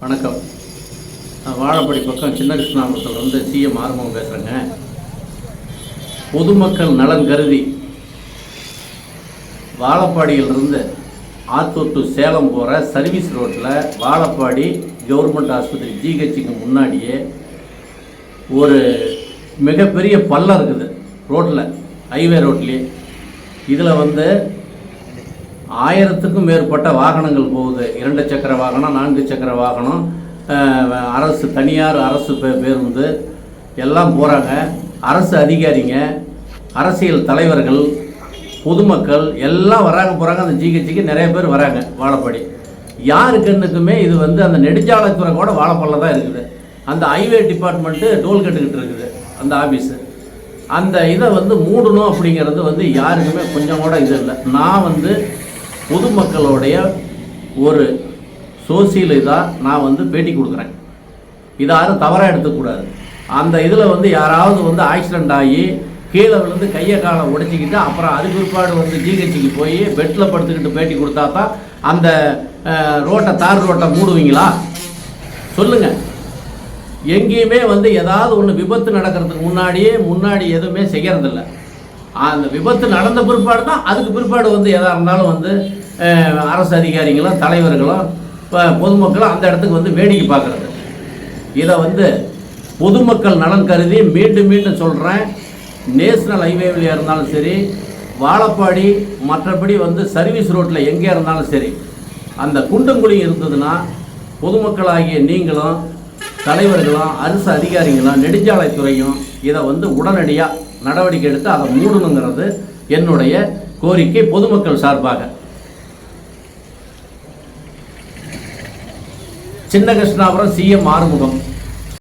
வணக்கம். நான் வாழப்படி பக்கம் சின்ன கிருஷ்ணாபுரத்துலேருந்து சிஎம் ஆறுமுகம் பேசுகிறேங்க பொதுமக்கள் நலன் கருதி வாழப்பாடியிலிருந்து ஆத்தூர் டு சேலம் போகிற சர்வீஸ் ரோட்டில் வாழப்பாடி கவர்மெண்ட் ஆஸ்பத்திரி ஜிஹெச்சுக்கு முன்னாடியே ஒரு மிகப்பெரிய பள்ளம் இருக்குது ரோட்டில் ஹைவே ரோட்லேயே இதில் வந்து ஆயிரத்துக்கும் மேற்பட்ட வாகனங்கள் போகுது. இரண்டு சக்கர வாகனம் நான்கு சக்கர வாகனம் அரசு தனியார் அரசு பே பேருந்து எல்லாம் போகிறாங்க அரசு அதிகாரிங்க அரசியல் தலைவர்கள் பொதுமக்கள் எல்லாம் வராங்க போகிறாங்க அந்த ஜிஹெச்சுக்கு நிறைய பேர் வராங்க வாழப்பாடி. யாரு கண்ணுக்குமே இது வந்து அந்த நெடுஞ்சாலைத்துறை கூட வாழப்பல்ல தான் இருக்குது. அந்த ஹைவே டிபார்ட்மெண்ட்டு டோல் கட்டுக்கிட்டு இருக்குது அந்த ஆஃபீஸு அந்த இதை வந்து மூடணும் அப்படிங்கிறது வந்து யாருக்குமே கொஞ்சம் கூட இது இல்லை. நான் வந்து பொதுமக்களுடைய ஒரு சோசியல் இதாக நான் வந்து பேட்டி கொடுக்குறேன். இதை யாரும் தவறாக எடுத்துக்கூடாது. அந்த இதில் வந்து யாராவது வந்து ஆக்சிடெண்ட் ஆகி கீழே விழுந்து கையை காலை உடைச்சிக்கிட்டு அப்புறம் அதுக்கு பிற்பாடு வந்து ஜிஹெச்சுக்கு போய் பெட்டில் படுத்துக்கிட்டு பேட்டி கொடுத்தா தான் அந்த ரோட்டை தார் ரோட்டை மூடுவீங்களா? சொல்லுங்கள் எங்கேயுமே வந்து ஏதாவது ஒன்று விபத்து நடக்கிறதுக்கு முன்னாடியே முன்னாடி எதுவுமே செய்கிறதில்ல அந்த விபத்து நடந்த பிற்பாடு தான் அதுக்கு பிற்பாடு வந்து எதாக இருந்தாலும் வந்து அரசு அதிகாரிகளும் தலைவர்களும் பொதுமக்களும் அந்த இடத்துக்கு வந்து வேடிக்கை பார்க்குறது. இதை வந்து பொதுமக்கள் நலன் கருதி மீண்டும் மீண்டும் சொல்கிறேன் நேஷனல் ஹைவேவில் இருந்தாலும் சரி வாழப்பாடி மற்றபடி வந்து சர்வீஸ் ரோட்டில் எங்கே இருந்தாலும் சரி அந்த குண்டுங்குழி இருந்ததுன்னா பொதுமக்களாகிய நீங்களும் தலைவர்களும் அரசு அதிகாரிகளும் நெடுஞ்சாலைத்துறையும் இதை வந்து உடனடியாக நடவடிக்கை எடுத்து அதை மூடணுங்கிறது என்னுடைய கோரிக்கை பொதுமக்கள் சார்பாக. சின்ன கிருஷ்ணாபுரம் சிஎம் ஆறுமுகம்